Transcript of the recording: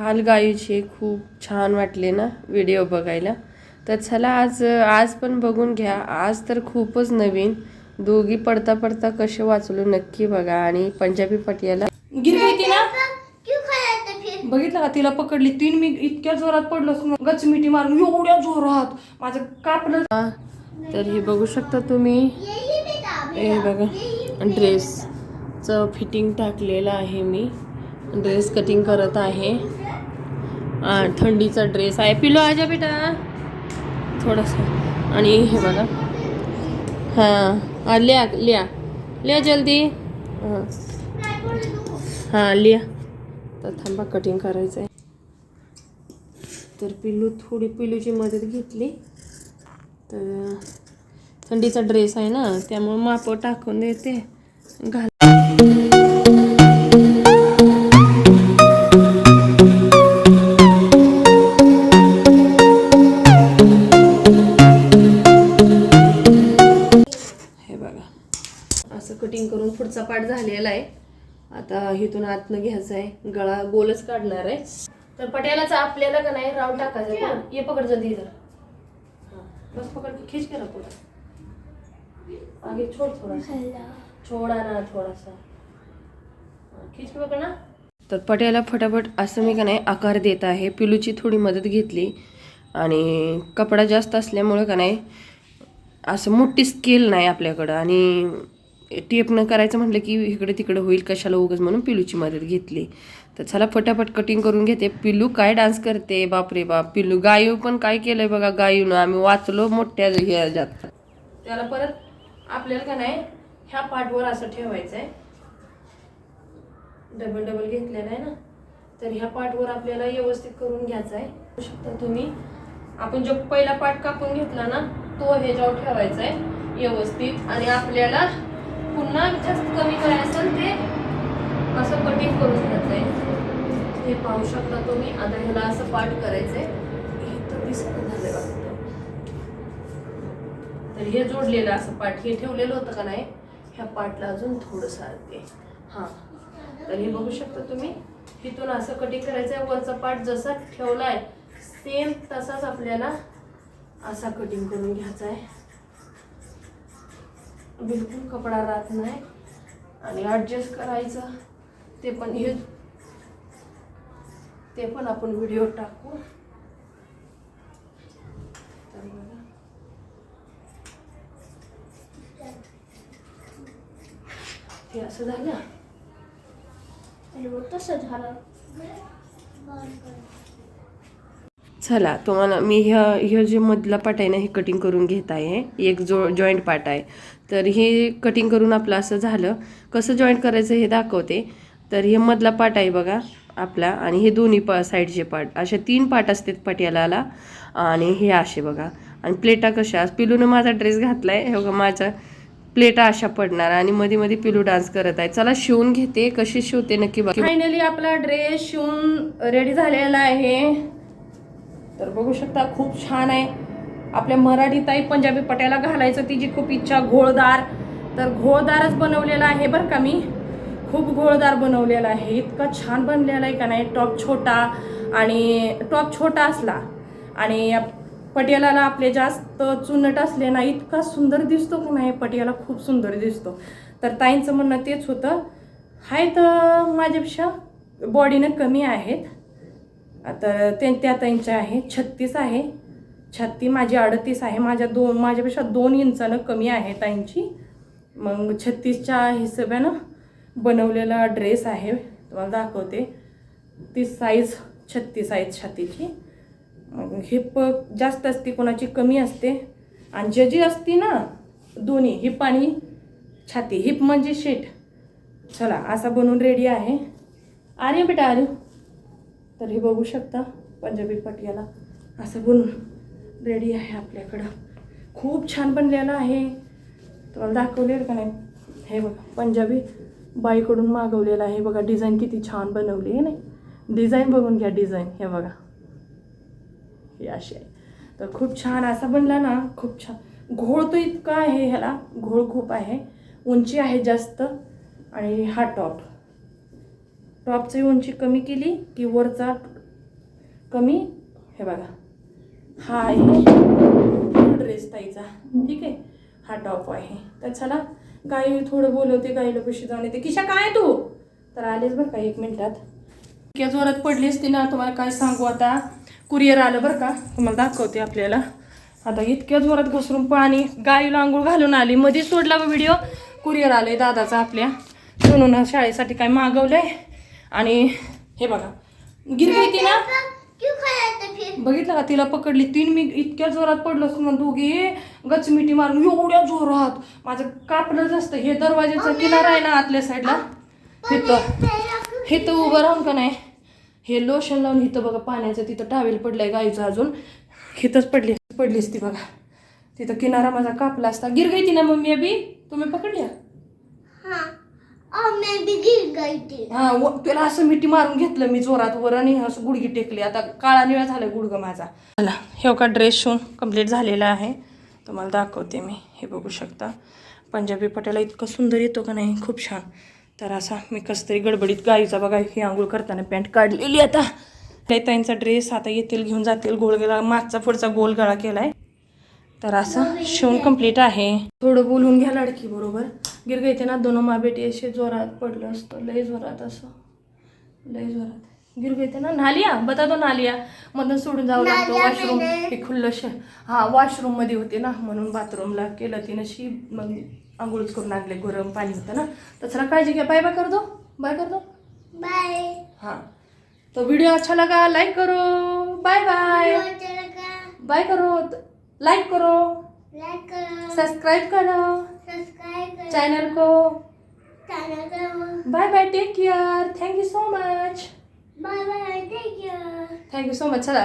हाल गायूचे खूप छान वाटले ना व्हिडिओ बघायला. तर चला आज आज पण बघून घ्या. आज तर खूपच नवीन. दोघी पडता पडता कसे वाचलो नक्की बघा. आणि पंजाबी पटियाला बघितलं का? तिला पकडली. तीन मी इतक्या जोरात पडलो गच मिठी मारून. एवढ्या जोरात. माझं कापलं. तर हे बघू शकता तुम्ही. हे बघा. ड्रेसचं फिटिंग टाकलेलं आहे मी. ड्रेस कटिंग करत आहे. थंडीचा ड्रेस आहे. पिलो आजा बेटा. थोडंसं. आणि हे बघा. हां लिया लिया. लिया जल्दी. हां. हां लिया. तर थांबा कटिंग करायचं आहे तर पिलू थोडी पिलूची मदत घेतली. तर थंडीचा ड्रेस आहे ना त्यामुळे माप टाकून देते. घाल. कटिंग करून पुढचा पार्ट झालेला आहे. आता इथून आतनं घ्यायचं आहे. गळा गोलच काढणार आहे. तर पट्यालाचा आपल्याला का नाही? राऊंड टाकायचं. ये. पकड जल्दी इधर हाँ, बस पकड़ के खींच के रखो आगे छोड़ थोड़ा सा छोड़ा ना थोड़ा सा खींच के पकड़ ना. तर पट्याला फटाफट असं मी का नाही आकार देत आहे. पिलूची थोडी मदत घेतली. आणि कपडा जास्त असल्यामुळे का नाही असं मोठी स्केल नाही आपल्याकडं. आणि टेपनं करायचं म्हटलं की इकडे तिकडे होईल कशाला उगच म्हणून पिलूची मदत घेतली. तर चला फटाफट कटिंग करून घेते. पिल्लू काय डान्स करते? बापरे बाप. पिल्लू गायू पण काय केलंय बघा गायूनं? आम्ही वाचलो मोठ्या ह्याच्यात. त्याला परत आपल्याला का नाही ह्या पाठवर असं ठेवायचं आहे डबल डबल घेतलेला आहे ना? तर ह्या पाठवर आपल्याला व्यवस्थित करून घ्यायचा आहे शकता तुम्ही. आपण जो पहिला पाठ कापून घेतला ना तो ह्याच्यावर ठेवायचा आहे व्यवस्थित. आणि आपल्याला पुन्हा जास्त कमी करायचं असेल ते असं कटिंग करून घ्यायचं आहे हे पाहू शकता तुम्ही आता ह्याला असं पाठ करायचं आहे इथं दिसत झालं वाटतं तर हे जोडलेलं असं पाठ हे ठेवलेलं होतं का नाही? ह्या पाठला अजून थोडंसं आणते हां. तर हे बघू शकता तुम्ही इथून असं कटिंग करायचं आहे वरचा पार्ट जसा ठेवला आहे सेम तसाच आपल्याला असा कटिंग करून घ्यायचा आहे बिलकुल कपडा राहत नाही. आणि ॲडजस्ट करायचं ते पण हे ते पण आपण व्हिडिओ टाकू. तर बघा. हे असं झालं? तसं झालं. चला तुम्हाला मी ह्या ह्या जे मधला पाट आहे ना हे कटिंग करून घेत आहे. एक जो जॉईंट पाट आहे. तर हे कटिंग करून आपलं असं झालं. कसं जॉईंट करायचं हे दाखवते. तर हे मधला पाट आहे बघा आपला. आणि हे दोन्ही पा साईडचे पाट असे तीन पाट असतात पटियालाला. आणि हे असे बघा. आणि प्लेटा कशा? पिलूनं माझा ड्रेस घातला आहे बघा माझा प्लेटा अशा पडणार. आणि मध्ये मध्ये पिलू डान्स करत आहे. चला शिवून घेते. कशी शिवते नक्की फायनली आपला ड्रेस शिवून रेडी झालेला आहे. तर बघू शकता खूप छान आहे. आपल्या मराठी ताई पंजाबी पट्याला घालायचं तिची खूप इच्छा घोळदार. तर घोळदारच बनवलेला आहे बरं का मी. खूप घोळदार बनवलेला आहे. इतका छान बनलेला आहे का नाही? टॉप छोटा आणि टॉप छोटा असला. आणि या पटियालाला आपले जास्त चुनट असले ना इतका सुंदर दिसतो का नाही? पटियाला खूप सुंदर दिसतो. तर ताईंचं म्हणणं तेच होतं. हाय तर माझ्यापेक्षा बॉडीनं कमी आहेत. आता ते त्या ताईंच्या आहे छत्तीस आहे. छत्ती माझी अडतीस आहे. माझ्या दोन माझ्यापेक्षा दोन इंचानं कमी आहे ताईंची. मग छत्तीसच्या हिशोबानं बनवलेला ड्रेस आहे. तुम्हाला दाखवते. ती साईज छत्तीस आहे छातीची. मग हिप जास्त असते कोणाची कमी असते. आणि जे जी असती ना दोन्ही हिप आणि छाती. हिप म्हणजे शेट. चला असा बनवून रेडी आहे. अरे बेटा अरे तर हे बघू शकता पंजाबी पटियाला. असं बनवून रेडी आहे आपल्याकडं. खूप छान बनलेलं आहे. तुम्हाला दाखवलेलं का नाही? हे बघा पंजाबी बाईकडून मागवलेलं आहे. बघा डिझाईन किती छान बनवली आहे नाही? डिझाईन बघून घ्या डिझाईन हे बघा. हे अशी आहे. तर खूप छान असा बनला ना खूप छान. घोळ तो इतका आहे ह्याला. घोळ खूप आहे. उंची आहे जास्त. आणि हा टॉप टॉपची उंची कमी केली की वरचा कमी? हे बघा. हा आहे ड्रेस ताईचा. ठीक आहे? हा टॉप आहे. तर चला गाई थोडं बोलवते गाईला पैसे जाऊन येते. किशा काय आहे तू? तर आलेच बरं का एक मिनिटात. इतक्या जोरात पडली असती ना तुम्हाला काय सांगू आता? कुरिअर आलं बरं का? तुम्हाला दाखवते आपल्याला. आता इतक्या जोरात घसरून पाणी गाईला आंघोळ घालून आली. मध्ये सोडला व्हिडिओ कुरिअर आले दादाचा आपल्या. म्हणून शाळेसाठी काय मागवलंय? आणि हे बघा गिरगाई ना बघितलं का तिला पकडली. तीन मी इतक्या जोरात पडलो ना दोघी गचमिटी मारून एवढ्या जोरात. माझं कापलंच असतं हे दरवाजेचा किनारा आहे ना आतल्या साईडला. इथं इथं उभं राहून का नाही? हे लोशन लावून इथं बघा पाण्याचं तिथं टावेल पडलंय गाईचं अजून. इथंच पडली पडलीच ती बघा. तिथं किनारा माझा कापला असता. गिर गई ती ना मम्मी अभी? तुम्ही पकडल्या हाँ और मैं भी गिर गई थी हा व- त्याला असं मिठी मारून घेतलं मी जोरात वर आणि असं गुडगी टेकली. आता काळा निळा झाला गुडगं माझा. चला हे का ड्रेस शिवून कंप्लीट झालेला आहे. तुम्हाला दाखवते मी. हे बघू शकता. पंजाबी पट्याला इतकं सुंदर येतो का नाही? खूप छान. तर असा मी कसं तरी गडबडीत गाईचा बघा ही आंघोळ करताना पॅन्ट काढलेली आता. त्यांचा ड्रेस आता येतील घेऊन जातील. गोल गळा मागचा पुढचा गोल गळा केलाय. तर असं शिवून कंप्लीट आहे. थोडं बोलून घ्या लाडकी बरोबर? गिरग येते ना दोन मा बेटी असे जोरात पडलं असतं. लय जोरात असं. लय जोरात. गिरग येते ना नालिया बता दो नालिया. मधून सोडून जावं लागतं. वॉशरूम हे खुल्लं श. हा वॉशरूममध्ये होते ना म्हणून बाथरूमला केलं तिनं शी मग आंघोळच करून लागले गरम पाणी होतं ना. तर चला काळजी घ्या. बाय बाय कर दो. बाय कर दो. बाय हाँ. तो वीडियो अच्छा लगा लाइक करो. बाय बाय बाय करो. लाइक करो. लाइक करो। सब्सक्राइब करो। सब्सक्राइब करो। चैनल को। चैनल करो bye bye take care thank you so much bye bye take care thank you so much चला।